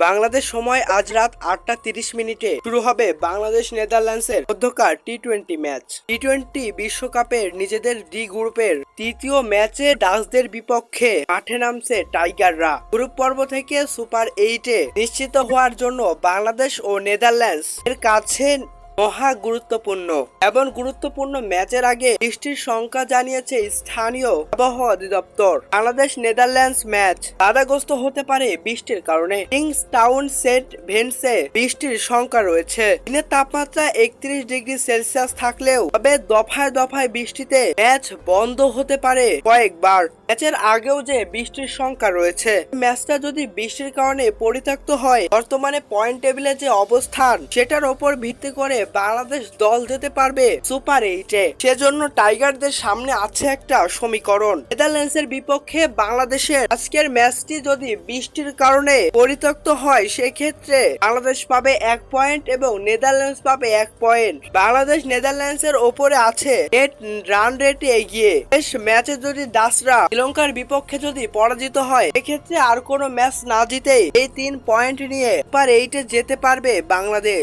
বাংলাদেশ সময় আজ রাত আটটা তিরিশ মিনিটে শুরু হবে বাংলাদেশ নেদারল্যান্ডসের মধ্যকার T twenty match. T twenty বিশ্বকাপের নিজেদের ডি গ্রুপের তৃতীয় ম্যাচে ডাচদের বিপক্ষে মাঠে নামছে টাইগাররা। গ্রুপ পর্ব থেকে সুপার এইটে নিশ্চিত হওয়ার জন্য বাংলাদেশ ও নেদারল্যান্ডস এর কাছে মহা গুরুত্বপূর্ণ এবং গুরুত্বপূর্ণ ম্যাচের আগে বৃষ্টির সংখ্যা জানিয়েছে স্থানীয় আবহাওয়া অধিদপ্তর। বাংলাদেশ নেদারল্যান্ডস ম্যাচ বাধাগ্রস্ত হতে পারে বৃষ্টির কারণে। কিংস টাউন সেট ভেন্সে বৃষ্টির সংখ্যা রয়েছে। দিনের তাপমাত্রা একত্রিশ ডিগ্রি সেলসিয়াস থাকলেও তবে দফায় দফায় বৃষ্টিতে ম্যাচ বন্ধ হতে পারে কয়েকবার। ম্যাচের আগেও যে বৃষ্টির সংখ্যা রয়েছে ম্যাচটা যদি বৃষ্টির কারণে পরিত্যক্ত হয়, বর্তমানে পয়েন্ট টেবিলে যে অবস্থান, সেটার ওপর ভিত্তি করে বাংলাদেশ দল যেতে পারবে সুপার এইটে। সেজন্য টাইগারদের সামনে আছে একটা সমীকরণ। নেদারল্যান্ডসের বিপক্ষে বাংলাদেশের আজকের ম্যাচটি যদি বৃষ্টির কারণে পরিত্যক্ত হয়, সেক্ষেত্রে বাংলাদেশ পাবে এক পয়েন্ট এবং নেদারল্যান্ডস পাবে এক পয়েন্ট। বাংলাদেশ নেদারল্যান্ডসের ওপরে আছে নেট রান রেটে এগিয়ে। শেষ ম্যাচে যদি দাসরা শ্রীলঙ্কার বিপক্ষে যদি পরাজিত হয় এক্ষেত্রে আর কোনো ম্যাচ না জিতেই এই তিন পয়েন্ট নিয়ে সুপার এইটে যেতে পারবে বাংলাদেশ।